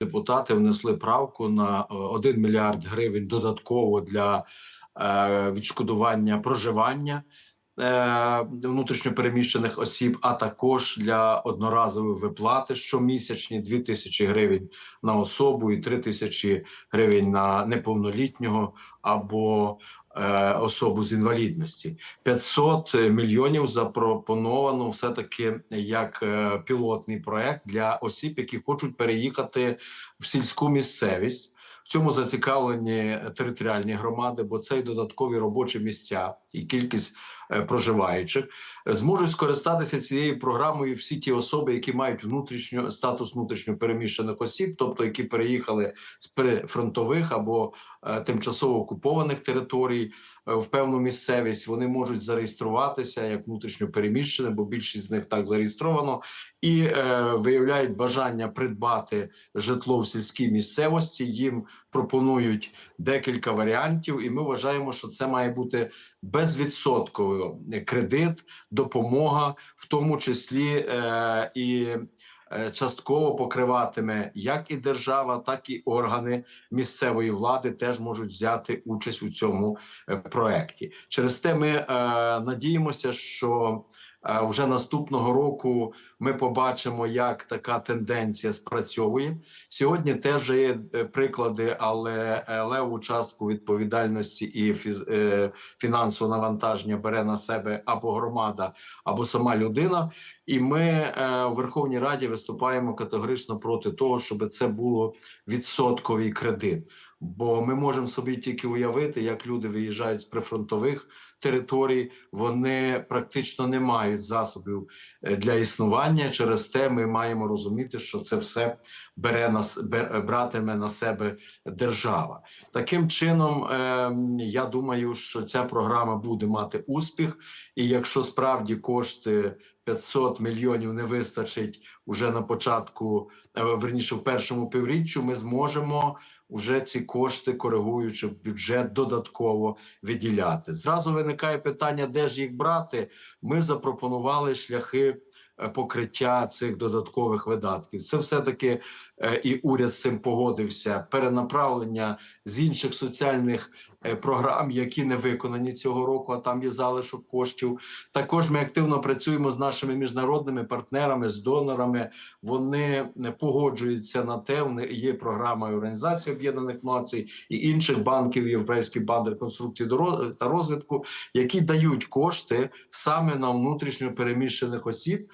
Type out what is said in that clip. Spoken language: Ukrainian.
депутати внесли правку на е, 1 мільярд гривень додатково для е, відшкодування проживання е, внутрішньопереміщених осіб, а також для одноразової виплати щомісячні 2 тисячі гривень на особу і 3 тисячі гривень на неповнолітнього або е, особу з інвалідності. 500 мільйонів запропоновано все таки як е, пілотний проект для осіб, які хочуть переїхати в сільську місцевість. В цьому зацікавлені територіальні громади, бо це й додаткові робочі місця і кількість е, проживаючих зможуть скористатися цією програмою всі ті особи, які мають внутрішньо статус внутрішньо переміщених осіб, тобто які переїхали з прифронтових або е, тимчасово окупованих територій е, в певну місцевість. Вони можуть зареєструватися як внутрішньо переміщені, бо більшість з них так зареєстровано, і е, виявляють бажання придбати житло в сільській місцевості. Їм пропонують декілька варіантів, і ми вважаємо, що це має бути безвідсотковий кредит, допомога, в тому числі е, і. е, Частково покриватиме як і держава, так і органи місцевої влади теж можуть взяти участь у цьому е, проекті. Через те ми е, надіємося, що вже наступного року ми побачимо, як така тенденція спрацьовує. Сьогодні теж є е, приклади, але е, леву частку відповідальності і е, фінансового навантаження бере на себе або громада, або сама людина. І ми е, в Верховній Раді виступаємо категорично проти того, щоб це було відсотковий кредит. Бо ми можемо собі тільки уявити, як люди виїжджають з прифронтових територій, вони практично не мають засобів е, для існування. Через те ми маємо розуміти, що це все бере нас братиме на себе держава. Таким чином, е, я думаю, що ця програма буде мати успіх, і якщо справді кошти 500 мільйонів не вистачить уже на початку, е, верніше в першому півріччю, ми зможемо вже ці кошти, коригуючи в бюджет, додатково виділяти. Зразу виникає питання, де ж їх брати. Ми запропонували шляхи е, покриття цих додаткових видатків. Це все-таки е, і уряд з цим погодився. Перенаправлення з інших соціальних програм, які не виконані цього року, а там є залишок коштів. Також ми активно працюємо з нашими міжнародними партнерами, з донорами. Вони не погоджуються на те. В них є програма Організації Об'єднаних Націй і інших банків, Європейський банк реконструкції до та розвитку, які дають кошти саме на внутрішньо переміщених осіб.